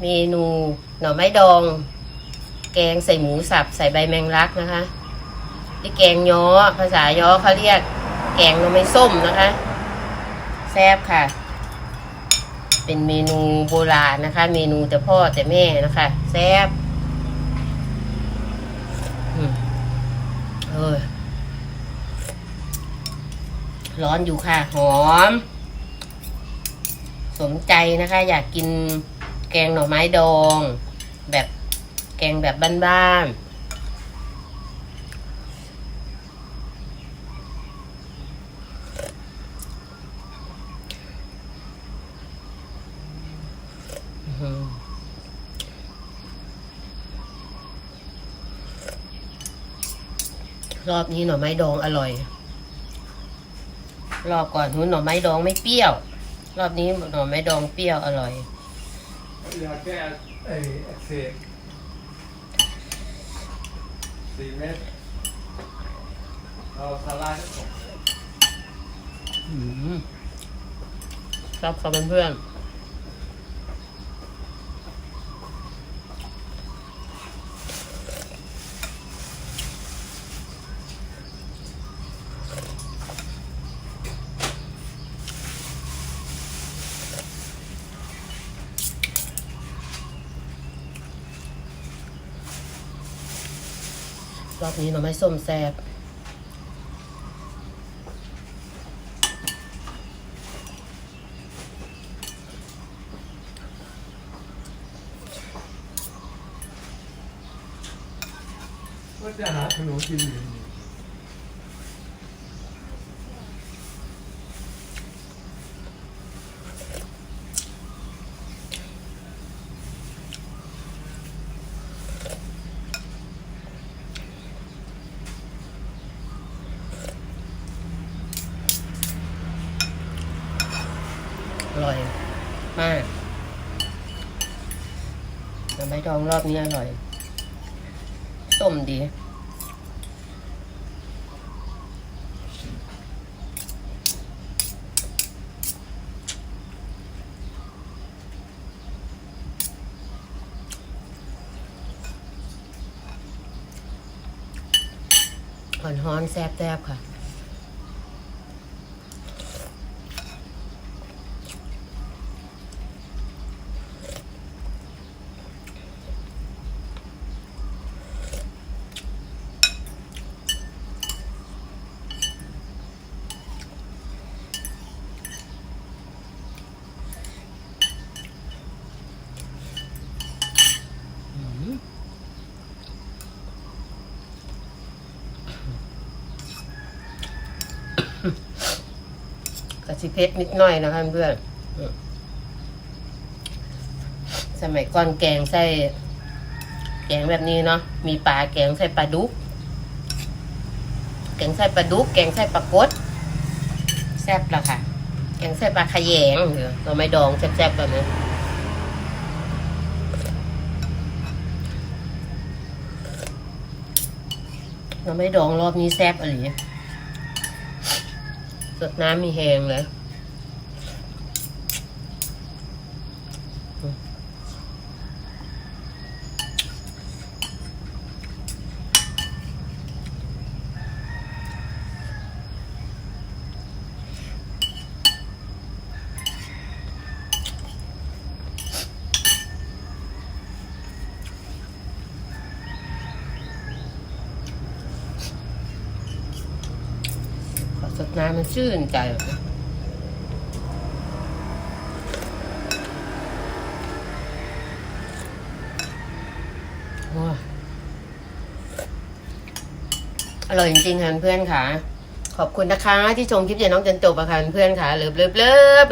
เมนูหน่อไม้ดอง แกงใส่หมูสับใส่ใบแมงลักนะคะที่แกงย้อภาษาย้อเขาเรียก แกงหน่อไม้ส้มนะคะแซ่บค่ะ เป็นเมนูโบราณนะคะ เมนูแต่พ่อแต่แม่นะคะแซ่บเออร้อนอยู่ค่ะ หอม สมใจนะคะ อยากกิน แกงหน่อไม้ดอง แบบแกงแบบบ้านๆรอบนี้หน่อไม้ดองอร่อย รอบก่อนนู้นหน่อไม้ดองไม่เปรี้ยว รอบนี้หน่อไม้ดองเปรี้ยวอร่อย ยาแก้ไอ้อักเสบสี่เมตรเอาสาลายทั้งสองอืมชอบขาเป็นเพื่อน รอบนี้หน่อไม้ส้มแซบว่าจะหาขนมกินอยู่ ร่อยมากแต่ไม่ดองรอบนี้อร่อย ส้มดี หอนฮ้อนๆแซ่บๆค่ะ ทิเพชรนิดหน่อยนะคะเพื่อนสมัยก่อนแกงใส่ แกงแบบนี้เนาะมีปลาแกงใส่ปลาดุก แกงใส่ปลาดุก แกงใส่ปลากดแซ่บละค่ะ แกงใส่ปลาขยงเอยวเราไม่ดองแซ่บๆกันนะเราไม่ดองรอบนี้แซ่บอะไร สดน้ำมีแหงเลย น้ำมันชื่นใจอ้ยอร่อยจริงๆค่ะเพื่อนค่ะ ขอบคุณนะคะที่ชมคลิปเดี๋ยน้องจนจบอะค่ะเพื่อนค่ะเลิฟเลิฟเลิฟ